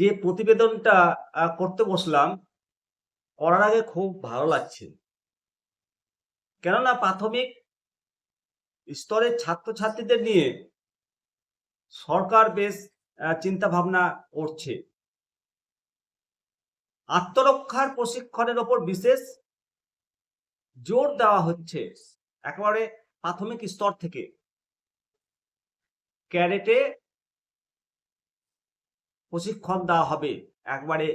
যে প্রতিবেদনটা করতে বসলাম করার আগে খুব ভালো লাগছে। কেননা প্রাথমিক স্তরের ছাত্রছাত্রীদের নিয়ে সরকার বেশ চিন্তা ভাবনা করছে। আত্মরক্ষার প্রশিক্ষণের ওপর বিশেষ জোর দেওয়া হচ্ছে একেবারে প্রাথমিক স্তর থেকে। ক্যাডেটে প্রশিক্ষণ দেওয়া হবে একবারে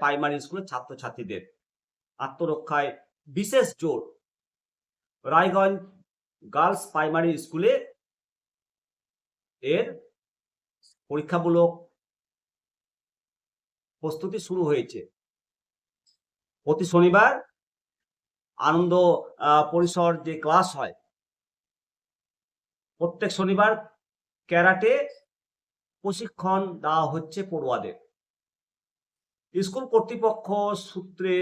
প্রাইমারি স্কুলের ছাত্রছাত্রীদের। আত্মরক্ষায় বিশেষ জোর। রায়গঞ্জ গার্লস প্রাইমারি স্কুলে এর পরীক্ষামূলক প্রস্তুতি শুরু হয়েছে। প্রতি শনিবার আনন্দ পরিসর যে ক্লাস হয়, প্রত্যেক শনিবার ক্যারাটে প্রশিক্ষণ দেওয়া হচ্ছে পড়ুয়াদের। স্কুল কর্তৃপক্ষ সূত্রে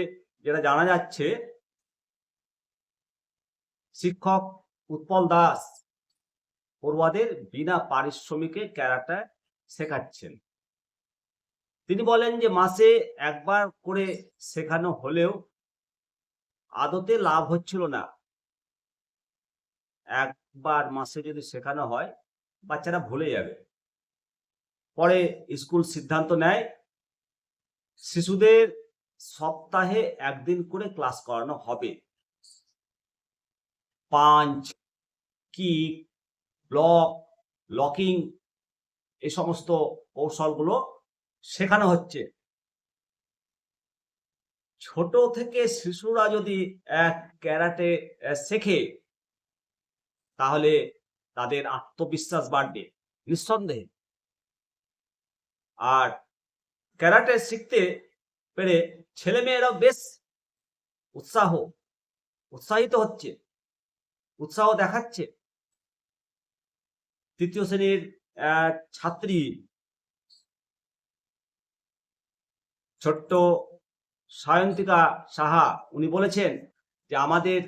যেটা জানা যাচ্ছে, শিক্ষক উৎপল দাস পড়ুয়াদের বিনা পারিশ্রমিকে ক্যারাটা শেখাচ্ছেন। তিনি বলেন যে মাসে একবার করে শেখানো হলেও আদতে লাভ হচ্ছিল না। একবার মাসে যদি শেখানো হয়, বাচ্চারা ভুলে যাবে। পরে স্কুল সিদ্ধান্ত নেয়, শিশুদের সপ্তাহে একদিন করে ক্লাস করানো হবে। পাঞ্চ, কিক, ব্লক, লকিং এই সমস্ত কৌশলগুলো শেখানো হচ্ছে। ছোট থেকে শিশুরা যদি এক ক্যারাটে শেখে, তাহলে তাদের আত্মবিশ্বাস বাড়বে। নিঃসন্দেহে। আর ক্যারাটে শিখতে পেরে ছেলে মেয়েরাও বেশ উৎসাহ, উৎসাহিত হচ্ছে, উৎসাহ দেখাচ্ছে। তৃতীয় শ্রেণির ছাত্রী ছোট্ট সায়ন্তিকা সাহা, উনি বলেছেন যে, আমাদের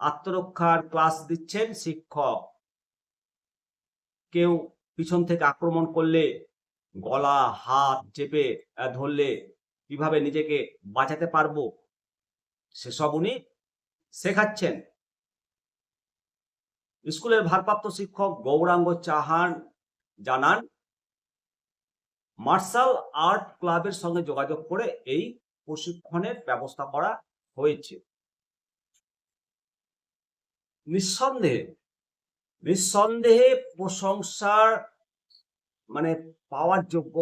আত্মরক্ষার ক্লাস দিচ্ছেন শিক্ষক। কেউ পিছন থেকে আক্রমণ করলে গলা, হাত চেপে ধরলে কীভাবে নিজেকে বাঁচাতে পারব? সেসব উনি শেখাচ্ছেন। স্কুলের ভারপ্রাপ্ত শিক্ষক গৌরাঙ্গ চাহান জানান, মার্শাল আর্ট ক্লাবের সঙ্গে যোগাযোগ করে এই প্রশিক্ষণের ব্যবস্থা করা হয়েছে। নিঃসন্দেহে নিঃসন্দেহে প্রশংসার মানে পাওয়ার যোগ্য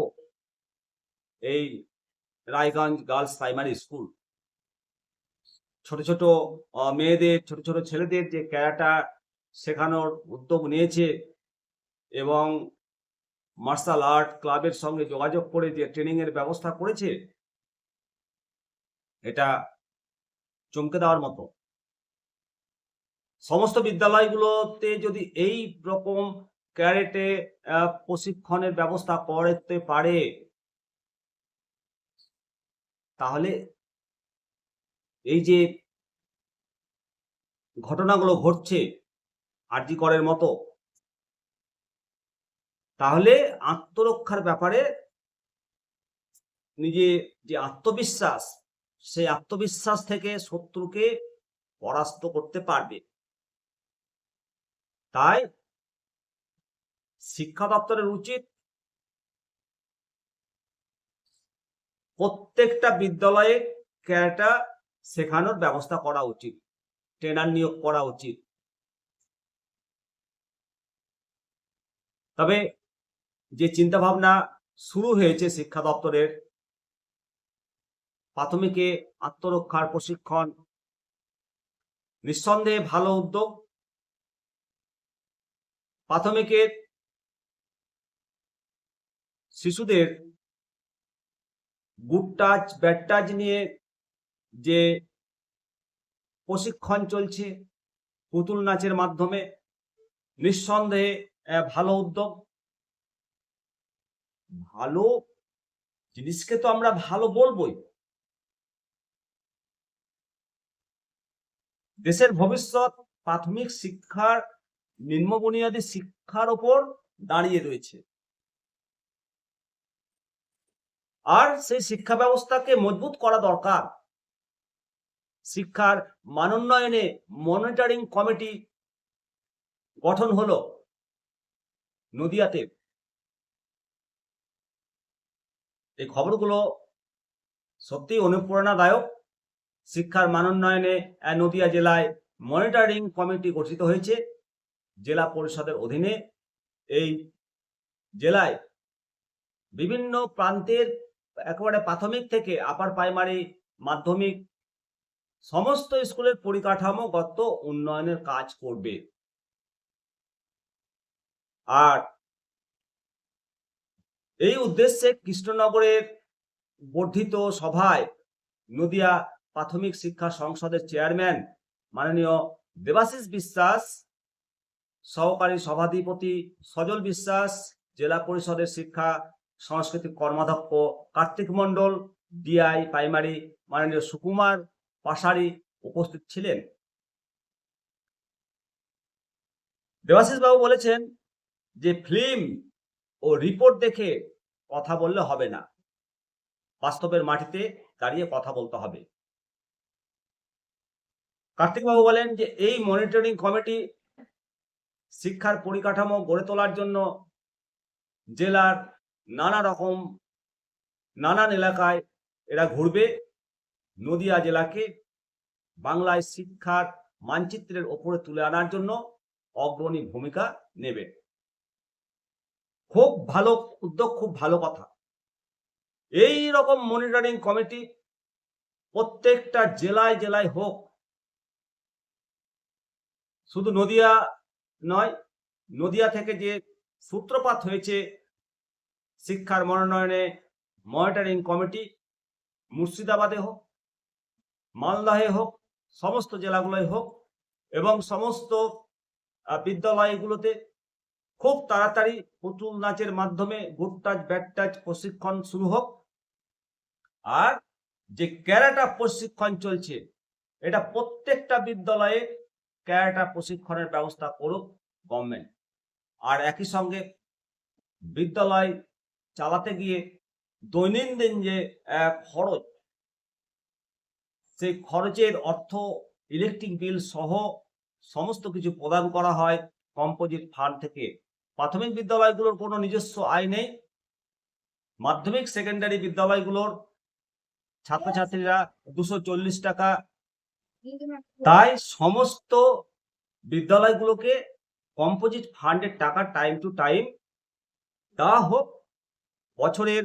এই রায়গঞ্জ গার্লস প্রাইমারি স্কুল। ছোট ছোট মেয়েদের, ছোট ছোট ছেলেদের যে ক্যারাটা শেখানোর উদ্যোগ নিয়েছে এবং মার্শাল আর্ট ক্লাবের সঙ্গে যোগাযোগ করে যে ট্রেনিং এর ব্যবস্থা করেছে, এটা চমকে দেওয়ার মতো। সমস্ত বিদ্যালয়গুলোতে যদি এই রকম ক্যারেটে প্রশিক্ষণের ব্যবস্থা করতে পারে। তাহলে এই যে ঘটনাগুলো ঘটছে আরজি করের মতো, তাহলে আত্মরক্ষার ব্যাপারে নিজে যে আত্মবিশ্বাস, সেই আত্মবিশ্বাস থেকে শত্রুকে পরাস্ত করতে পারবে। তাই শিক্ষা দপ্তরের উচিত প্রত্যেকটা বিদ্যালয়ে ক্যারাটা শেখানোর ব্যবস্থা করা উচিত, ট্রেনার নিয়োগ করা উচিত। তবে যে চিন্তা ভাবনা শুরু হয়েছে শিক্ষা দপ্তরের, প্রাথমিকে আত্মরক্ষার প্রশিক্ষণ, নিঃসন্দেহে ভালো উদ্যোগ, প্রাথমিকের শিশুদের গুড টাচ ব্যাড টাচ নিয়ে যে প্রশিক্ষণ চলছে পুতুল নাচের মাধ্যমে, নিঃসন্দেহে ভালো উদ্যোগ। ভালো জিনিসকে তো আমরা ভালো বলবোই। দেশের ভবিষ্যৎ প্রাথমিক শিক্ষার নিম্ন বুনিয়াদী শিক্ষার ওপর দাঁড়িয়ে রয়েছে। আর সেই শিক্ষা ব্যবস্থাকে মজবুত করা দরকার। শিক্ষার মানোন্নয়নে মনিটরিং কমিটি গঠন হলো নদিয়াতে। এই খবরগুলো সত্যি অনুপ্রেরণাদায়ক। শিক্ষার মানোন্নয়নে নদিয়া জেলায় মনিটরিং কমিটি গঠিত হয়েছে জেলা পরিষদের অধীনে। এই জেলায় বিভিন্ন প্রান্তের একেবারে প্রাথমিক থেকে আপার প্রাইমারি মাধ্যমিক, সমস্ত স্কুলের পরিকাঠামোগত উন্নয়নের কাজ করবে। আর এই উদ্দেশ্যে কৃষ্ণনগরের বর্ধিত সভায় নদিয়া প্রাথমিক শিক্ষা সংসদের চেয়ারম্যান মাননীয় দেবাশিস বিশ্বাস, সহকারী সভাধিপতি সজল বিশ্বাস, জেলা পরিষদের শিক্ষা সাংস্কৃতিক কর্মাধ্যক্ষ, কার্তিক মণ্ডল, ডিআই, প্রাইমারি, মাননীয় সুকুমার পাশারি উপস্থিত ছিলেন। দেবাশিস বাবু বলেছেন যে, ফিল্ম ও রিপোর্ট দেখে কথা বললে হবে না। বাস্তবের মাটিতে দাঁড়িয়ে কথা বলতে হবে। কার্তিক বাবু বলেন যে, এই মনিটরিং কমিটি শিক্ষার পরিকাঠামো গড়ে তোলার জন্য জেলার নানা রকম, নানান এলাকায় এরা ঘুরবে। নদিয়া জেলাকে বাংলায় শিক্ষার মানচিত্রের ওপরে তুলে আনার জন্য অগ্রণী ভূমিকা নেবে। খুব ভালো উদ্যোগ, খুব ভালো কথা। এই রকম মনিটরিং কমিটি প্রত্যেকটা জেলায় জেলায় হোক, শুধু নদিয়া নয়, নদিয়া থেকে যে সূত্রপাত হয়েছে শিক্ষার মনোনয়নে মনিটরিং কমিটি মুর্শিদাবাদে হোক মালদাহে হোক, সমস্ত জেলাগুলোয় হোক এবং সমস্ত বিদ্যালয়গুলোতে খুব তাড়াতাড়ি পুতুল নাচের মাধ্যমে গুড টাচ ব্যাড টাচ প্রশিক্ষণ শুরু হোক। আর যে ক্যারাটা প্রশিক্ষণ চলছে, এটা প্রত্যেকটা বিদ্যালয়ে ক্যারাটা প্রশিক্ষণের ব্যবস্থা করুক গভর্নমেন্ট। আর একই সঙ্গে বিদ্যালয় চালাতে গিয়ে দৈনন্দিন যে খরচ, সেই খরচের অর্থ ইলেকট্রিক বিল সহ সমস্ত কিছু প্রদান করা হয় কম্পোজিট ফান্ড থেকে। প্রাথমিক বিদ্যালয়গুলোর কোনো নিজস্ব আয় নেই। মাধ্যমিক সেকেন্ডারি বিদ্যালয়গুলোর ছাত্রছাত্রীরা দুশো চল্লিশ টাকা। তাই সমস্ত বিদ্যালয়গুলোকে কম্পোজিট ফান্ডের টাকা টাইম টু টাইম দেওয়া হোক। বছরের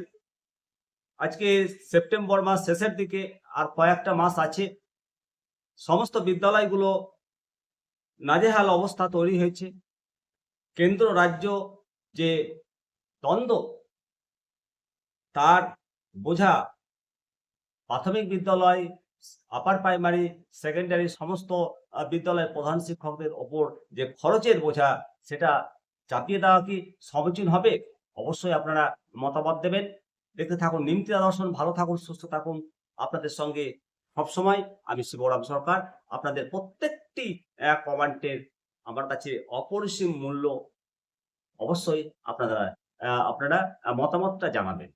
আজকে সেপ্টেম্বর মাস শেষের দিকে আর কয়েকটা মাস আছে। সমস্ত বিদ্যালয়গুলো নাজেহাল অবস্থা তৈরি হয়েছে। কেন্দ্র, রাজ্য যে দ্বন্দ্ব, তার বোঝা প্রাথমিক বিদ্যালয় আপার প্রাইমারি সেকেন্ডারি সমস্ত বিদ্যালয়ের প্রধান শিক্ষকদের ওপর যে খরচের বোঝা, সেটা চাপিয়ে দেওয়া কি সমীচীন হবে? অবশ্যই আপনারা মতামত দেবেন। দেখতে থাকুন, নিমতি দর্শন ভালো থাকুন, সুস্থ থাকুন। আপনাদের সঙ্গে সবসময় আমি শিবরাম সরকার। আপনাদের প্রত্যেকটি কমেন্টের আমার কাছে অপরিসীম মূল্য অবশ্যই আপনারা আপনারা মতামতটা জানাবেন।